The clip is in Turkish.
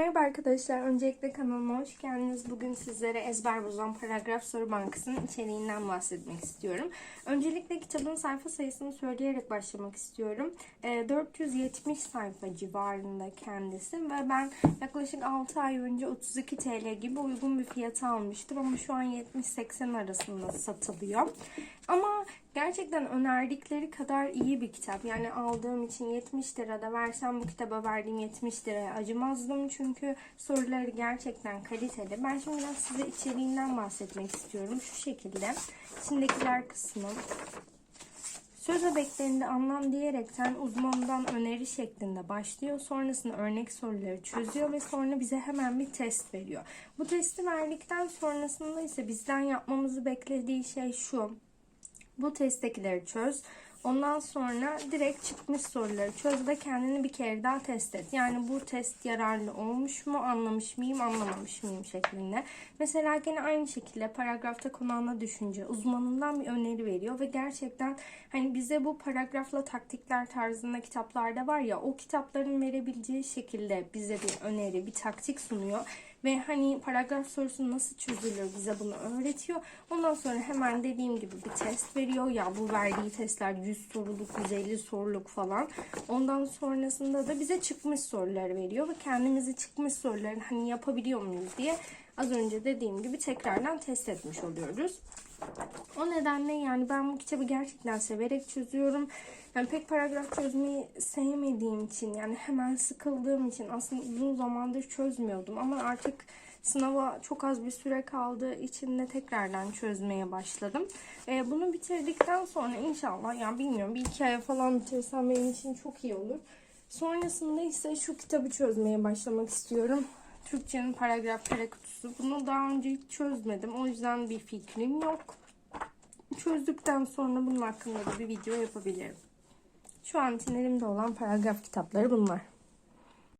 Merhaba arkadaşlar. Öncelikle kanalıma hoş geldiniz. Bugün sizlere ezber bozan paragraf soru bankasının içeriğinden bahsetmek istiyorum. Öncelikle kitabın sayfa sayısını söyleyerek başlamak istiyorum. Ee, 470 sayfa civarında kendisi ve ben yaklaşık 6 ay önce 32 TL gibi uygun bir fiyata almıştım ama şu an 70-80 arasında satılıyor. Ama gerçekten önerdikleri kadar iyi bir kitap. Yani aldığım için 70 lirada versem bu kitaba verdiğim 70 liraya acımazdım. Çünkü soruları gerçekten kaliteli. Ben şimdi biraz size içeriğinden bahsetmek istiyorum. Şu şekilde. İçindekiler kısmı. Söz öbeklerinde anlam diyerekten uzmandan öneri şeklinde başlıyor. Sonrasında örnek soruları çözüyor ve sonra bize hemen bir test veriyor. Bu testi verdikten sonrasında ise bizden yapmamızı beklediği şey şu. Bu testtekileri çöz. Ondan sonra direkt çıkmış soruları çöz ve kendini bir kere daha test et. Yani bu test yararlı olmuş mu, anlamış mıyım, anlamamış mıyım şeklinde. Mesela gene aynı şekilde paragrafta konu ana düşünce uzmanından bir öneri veriyor ve gerçekten hani bize bu paragrafla taktikler tarzında kitaplarda var ya o kitapların verebileceği şekilde bize bir öneri, bir taktik sunuyor. Ve hani paragraf sorusu nasıl çözülür bize bunu öğretiyor. Ondan sonra hemen dediğim gibi bir test veriyor. Ya bu verdiği testler 100 soruluk, 150 soruluk falan. Ondan sonrasında da bize çıkmış sorular veriyor. Ve kendimizi çıkmış soruların hani yapabiliyor muyuz diye az önce dediğim gibi tekrardan test etmiş oluyoruz. O nedenle yani ben bu kitabı gerçekten severek çözüyorum. Yani pek paragraf çözmeyi sevmediğim için yani hemen sıkıldığım için aslında uzun zamandır çözmüyordum ama artık sınava çok az bir süre kaldığı için de tekrardan çözmeye başladım. Ee, bunu bitirdikten sonra inşallah yani bilmiyorum bir iki aya falan bitirsem benim için çok iyi olur. Sonrasında ise şu kitabı çözmeye başlamak istiyorum. Türkçenin paragraf kare kutusu. Bunu daha önce hiç çözmedim. O yüzden bir fikrim yok. Çözdükten sonra bunun hakkında da bir video yapabilirim. Şu an için elimde olan paragraf kitapları bunlar.